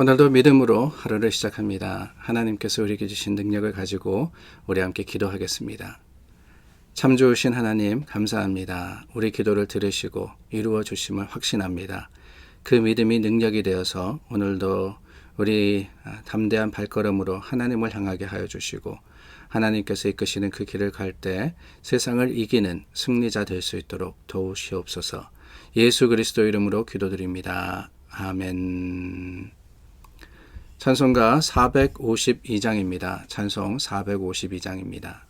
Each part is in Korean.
오늘도 믿음으로 하루를 시작합니다. 하나님께서 우리에게 주신 능력을 가지고 우리 함께 기도하겠습니다. 참 좋으신 하나님 감사합니다. 우리 기도를 들으시고 이루어 주심을 확신합니다. 그 믿음이 능력이 되어서 오늘도 우리 담대한 발걸음으로 하나님을 향하게 하여 주시고 하나님께서 이끄시는 그 길을 갈 때 세상을 이기는 승리자 될 수 있도록 도우시옵소서. 예수 그리스도 이름으로 기도드립니다. 아멘. 찬송가 452장입니다. 찬송 452장입니다.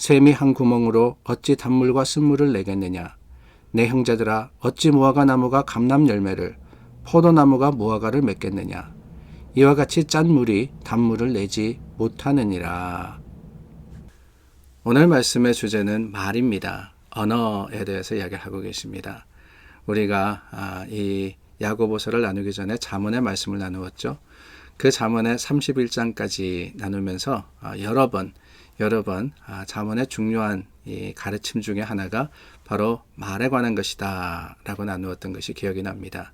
샘이 한 구멍으로 어찌 단물과 쓴물을 내겠느냐 내 형제들아 어찌 무화과 나무가 감람 열매를 포도나무가 무화과를 맺겠느냐 이와 같이 짠 물이 단물을 내지 못하느니라. 오늘 말씀의 주제는 말입니다. 언어에 대해서 이야기하고 계십니다. 우리가 아, 이 야고보서를 나누기 전에 잠언의 말씀을 나누었죠. 그 잠언의 31장까지 나누면서 아, 여러 번 여러 번 아, 잠언의 중요한 이 가르침 중에 하나가 바로 말에 관한 것이다 라고 나누었던 것이 기억이 납니다.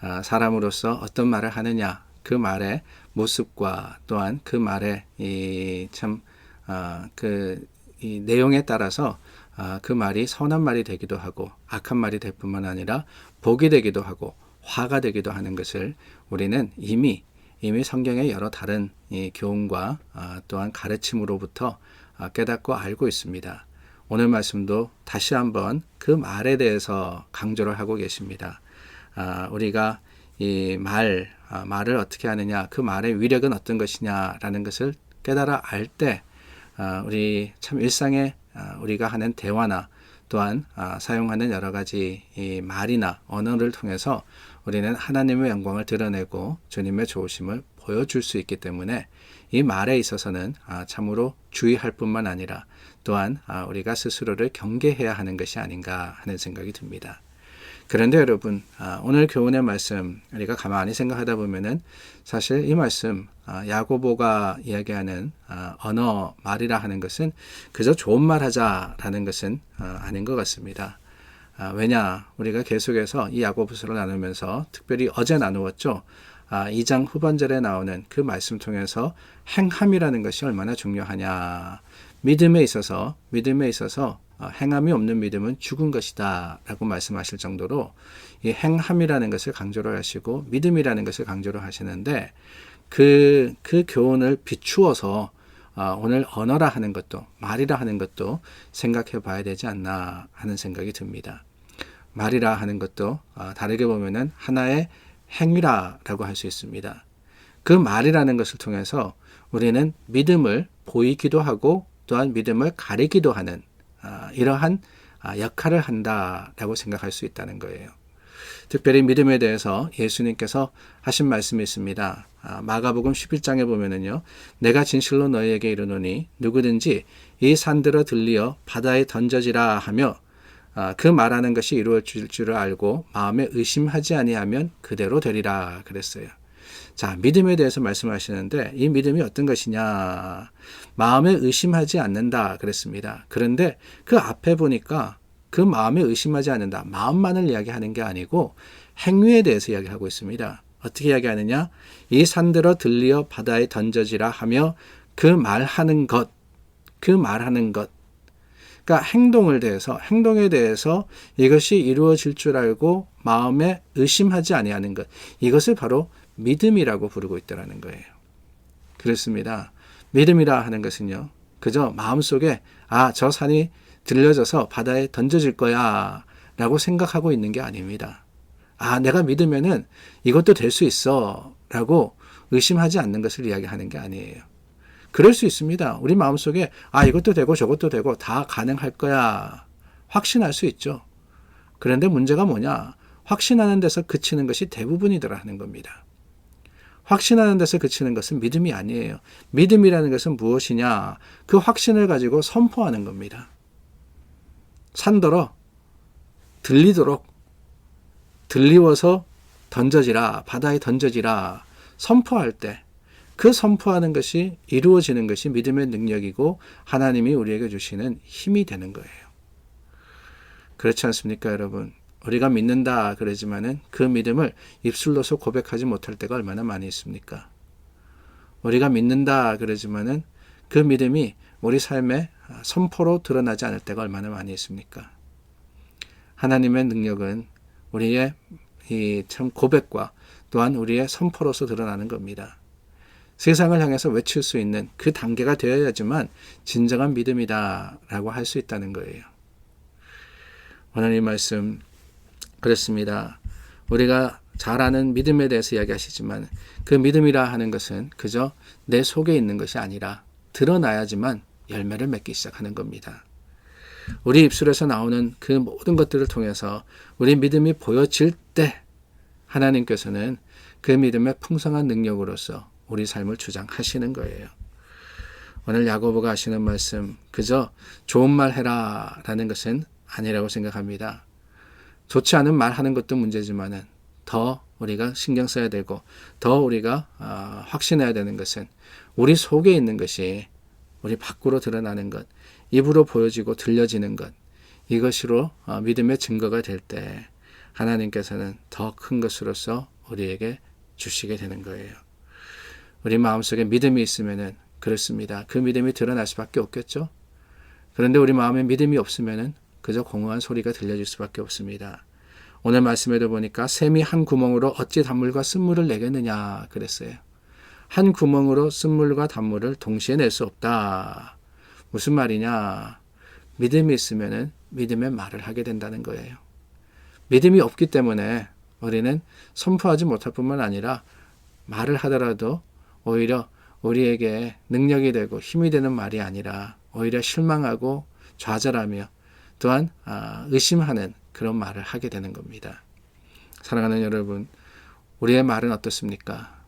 아, 사람으로서 어떤 말을 하느냐 그 말의 모습과 또한 그 말의 이참그 이 내용에 따라서 아, 그 말이 선한 말이 되기도 하고 악한 말이 될 뿐만 아니라 복이 되기도 하고 화가 되기도 하는 것을 우리는 이미 이미 성경의 여러 다른 이 교훈과 아, 또한 가르침으로부터 아, 깨닫고 알고 있습니다. 오늘 말씀도 다시 한번 그 말에 대해서 강조를 하고 계십니다. 아, 우리가 이 말, 아, 말을 어떻게 하느냐, 그 말의 위력은 어떤 것이냐라는 것을 깨달아 알 때, 아, 우리 참 일상에 아, 우리가 하는 대화나 또한 아, 사용하는 여러 가지 이 말이나 언어를 통해서 우리는 하나님의 영광을 드러내고 주님의 좋으심을 보여줄 수 있기 때문에 이 말에 있어서는 아, 참으로 주의할 뿐만 아니라 또한 아, 우리가 스스로를 경계해야 하는 것이 아닌가 하는 생각이 듭니다. 그런데 여러분 아, 오늘 교훈의 말씀 우리가 가만히 생각하다 보면은 사실 이 말씀 아, 야고보가 이야기하는 아, 언어 말이라 하는 것은 그저 좋은 말 하자라는 것은 아, 아닌 것 같습니다. 아, 왜냐 우리가 계속해서 이 야고보서를 나누면서 특별히 어제 나누었죠. 아, 2장 후반절에 나오는 그 말씀 통해서 행함이라는 것이 얼마나 중요하냐. 믿음에 있어서 믿음에 있어서 어, 행함이 없는 믿음은 죽은 것이다 라고 말씀하실 정도로 이 행함이라는 것을 강조를 하시고 믿음이라는 것을 강조를 하시는데 그, 그 교훈을 비추어서 어, 오늘 언어라 하는 것도 말이라 하는 것도 생각해 봐야 되지 않나 하는 생각이 듭니다. 말이라 하는 것도 어, 다르게 보면은 하나의 행위라라고 할 수 있습니다. 그 말이라는 것을 통해서 우리는 믿음을 보이기도 하고 또한 믿음을 가리기도 하는 아, 이러한 아, 역할을 한다라고 생각할 수 있다는 거예요. 특별히 믿음에 대해서 예수님께서 하신 말씀이 있습니다. 아, 마가복음 11장에 보면은요. 내가 진실로 너희에게 이르노니 누구든지 이 산들어 들리어 바다에 던져지라 하며 아, 그 말하는 것이 이루어질 줄을 알고 마음에 의심하지 아니하면 그대로 되리라 그랬어요. 자, 믿음에 대해서 말씀하시는데 이 믿음이 어떤 것이냐? 마음에 의심하지 않는다 그랬습니다. 그런데 그 앞에 보니까 그 마음에 의심하지 않는다. 마음만을 이야기하는 게 아니고 행위에 대해서 이야기하고 있습니다. 어떻게 이야기하느냐? 이 산들어 들리어 바다에 던져지라 하며 그 말하는 것, 그 말하는 것. 그러니까 행동을 대해서 행동에 대해서 이것이 이루어질 줄 알고 마음에 의심하지 아니하는 것. 이것을 바로 믿음이라고 부르고 있다라는 거예요. 그렇습니다. 믿음이라 하는 것은요. 그저 마음속에 아, 저 산이 들려져서 바다에 던져질 거야 라고 생각하고 있는 게 아닙니다. 아, 내가 믿으면은 이것도 될 수 있어 라고 의심하지 않는 것을 이야기하는 게 아니에요. 그럴 수 있습니다. 우리 마음속에 아, 이것도 되고 저것도 되고 다 가능할 거야. 확신할 수 있죠. 그런데 문제가 뭐냐? 확신하는 데서 그치는 것이 대부분이더라 하는 겁니다. 확신하는 데서 그치는 것은 믿음이 아니에요. 믿음이라는 것은 무엇이냐? 그 확신을 가지고 선포하는 겁니다. 산더러 들리도록 들리워서 던져지라 바다에 던져지라 선포할 때 그 선포하는 것이 이루어지는 것이 믿음의 능력이고 하나님이 우리에게 주시는 힘이 되는 거예요. 그렇지 않습니까, 여러분? 우리가 믿는다 그러지만은 그 믿음을 입술로서 고백하지 못할 때가 얼마나 많이 있습니까? 우리가 믿는다 그러지만은 그 믿음이 우리 삶의 선포로 드러나지 않을 때가 얼마나 많이 있습니까? 하나님의 능력은 우리의 이 참 고백과 또한 우리의 선포로서 드러나는 겁니다. 세상을 향해서 외칠 수 있는 그 단계가 되어야지만 진정한 믿음이다라고 할 수 있다는 거예요. 오늘 이 말씀 그렇습니다. 우리가 잘 아는 믿음에 대해서 이야기하시지만 그 믿음이라 하는 것은 그저 내 속에 있는 것이 아니라 드러나야지만 열매를 맺기 시작하는 겁니다. 우리 입술에서 나오는 그 모든 것들을 통해서 우리 믿음이 보여질 때 하나님께서는 그 믿음의 풍성한 능력으로서 우리 삶을 주장하시는 거예요. 오늘 야고보가 하시는 말씀 그저 좋은 말 해라라는 것은 아니라고 생각합니다. 좋지 않은 말 하는 것도 문제지만은 더 우리가 신경 써야 되고 더 우리가 아, 확신해야 되는 것은 우리 속에 있는 것이 우리 밖으로 드러나는 것, 입으로 보여지고 들려지는 것 이것으로 어, 믿음의 증거가 될 때 하나님께서는 더 큰 것으로서 우리에게 주시게 되는 거예요. 우리 마음속에 믿음이 있으면은 그렇습니다. 그 믿음이 드러날 수밖에 없겠죠. 그런데 우리 마음에 믿음이 없으면은 그저 공허한 소리가 들려질 수밖에 없습니다. 오늘 말씀에도 보니까 샘이 한 구멍으로 어찌 단물과 쓴물을 내겠느냐 그랬어요. 한 구멍으로 쓴물과 단물을 동시에 낼 수 없다. 무슨 말이냐? 믿음이 있으면은 믿음의 말을 하게 된다는 거예요. 믿음이 없기 때문에 우리는 선포하지 못할 뿐만 아니라 말을 하더라도 오히려 우리에게 능력이 되고 힘이 되는 말이 아니라 오히려 실망하고 좌절하며 또한 아, 의심하는 그런 말을 하게 되는 겁니다. 사랑하는 여러분, 우리의 말은 어떻습니까?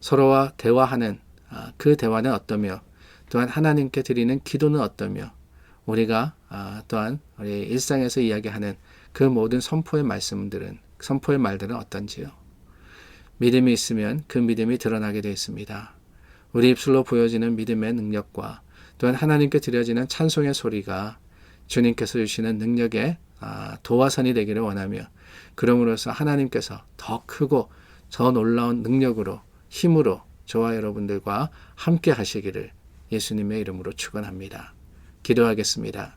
서로와 대화하는 아, 그 대화는 어떠며 또한 하나님께 드리는 기도는 어떠며 우리가 아, 또한 우리 일상에서 이야기하는 그 모든 선포의 말씀들은 선포의 말들은 어떤지요? 믿음이 있으면 그 믿음이 드러나게 되어 있습니다. 우리 입술로 보여지는 믿음의 능력과 또한 하나님께 드려지는 찬송의 소리가 주님께서 주시는 능력의 아, 도화선이 되기를 원하며 그러므로서 하나님께서 더 크고 더 놀라운 능력으로 힘으로 저와 여러분들과 함께 하시기를 예수님의 이름으로 축원합니다. 기도하겠습니다.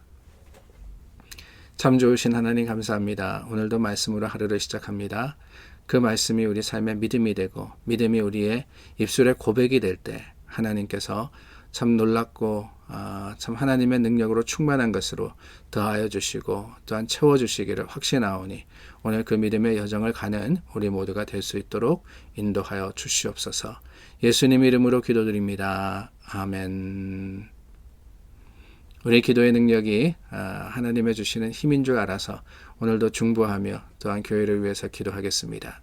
참 좋으신 하나님 감사합니다. 오늘도 말씀으로 하루를 시작합니다. 그 말씀이 우리 삶의 믿음이 되고 믿음이 우리의 입술의 고백이 될 때 하나님께서 참 놀랍고 아, 참 하나님의 능력으로 충만한 것으로 더하여 주시고 또한 채워 주시기를 확신하오니 오늘 그 믿음의 여정을 가는 우리 모두가 될 수 있도록 인도하여 주시옵소서. 예수님 이름으로 기도드립니다. 아멘. 우리 기도의 능력이 아, 하나님의 주시는 힘인 줄 알아서 오늘도 중보하며 또한 교회를 위해서 기도하겠습니다.